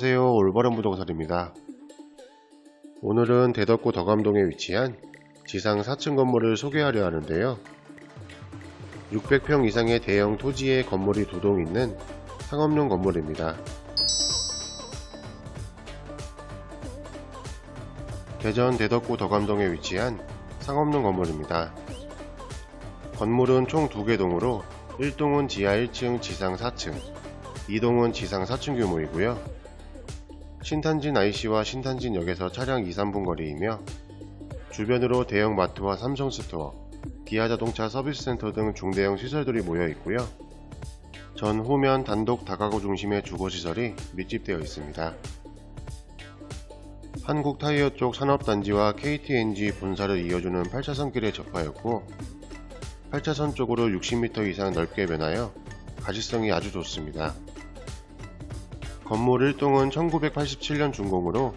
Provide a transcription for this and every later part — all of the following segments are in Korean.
안녕하세요. 올바른 부동산입니다. 오늘은 대덕구 덕암동에 위치한 지상 4층 건물을 소개하려 하는데요. 600평 이상의 대형 토지의 건물이 두동 있는 상업용 건물입니다. 대전 대덕구 덕암동에 위치한 상업용 건물입니다. 건물은 총 2개 동으로 1동은 지하 1층 지상 4층, 2동은 지상 4층 규모이고요. 신탄진 IC와 신탄진 역에서 차량 2, 3분 거리이며 주변으로 대형 마트와 삼성 스토어, 기아 자동차 서비스 센터 등 중대형 시설들이 모여 있고요. 전 후면 단독 다가구 중심의 주거시설이 밀집되어 있습니다. 한국 타이어 쪽 산업단지와 KTNG 본사를 이어주는 8차선 길에 접하였고 8차선 쪽으로 60m 이상 넓게 변하여 가시성이 아주 좋습니다. 건물 1동은 1987년 준공으로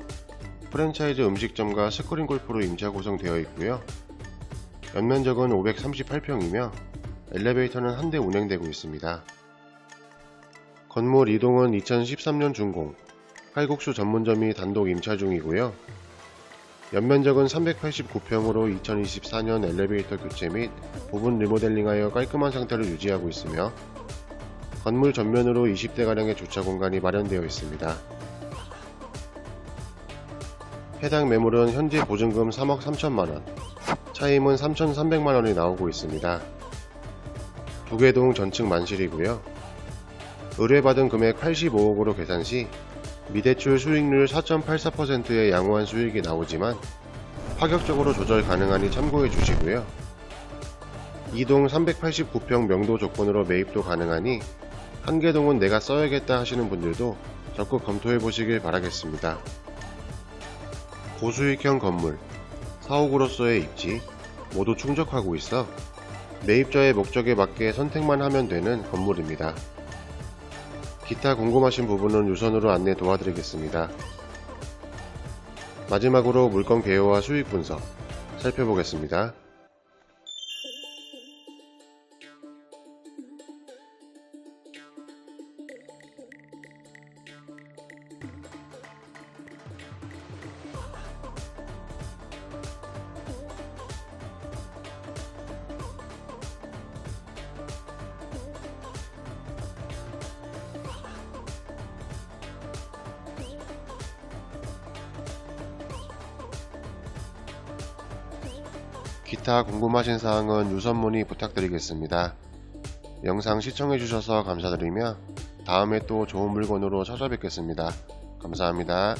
프랜차이즈 음식점과 스크린 골프로 임차 구성되어 있고요. 연면적은 538평이며 엘리베이터는 한 대 운행되고 있습니다. 건물 2동은 2013년 준공, 칼국수 전문점이 단독 임차 중이고요. 연면적은 389평으로 2024년 엘리베이터 교체 및 부분 리모델링하여 깔끔한 상태를 유지하고 있으며 건물 전면으로 20대가량의 주차 공간이 마련되어 있습니다. 해당 매물은 현재 보증금 3억 3천만원, 차임은 3,300만원이 나오고 있습니다. 두개동 전층 만실이고요. 의뢰받은 금액 85억으로 계산 시 미대출 수익률 4.84%의 양호한 수익이 나오지만 파격적으로 조절 가능하니 참고해 주시고요. 2동 389평 명도 조건으로 매입도 가능하니 한개 동은 내가 써야겠다 하시는 분들도 적극 검토해 보시길 바라겠습니다. 고수익형 건물, 사옥으로서의 입지 모두 충족하고 있어 매입자의 목적에 맞게 선택만 하면 되는 건물입니다. 기타 궁금하신 부분은 유선으로 안내 도와드리겠습니다. 마지막으로 물건 개요와 수익 분석 살펴보겠습니다. 기타 궁금하신 사항은 유선 문의 부탁드리겠습니다. 영상 시청해주셔서 감사드리며 다음에 또 좋은 물건으로 찾아뵙겠습니다. 감사합니다.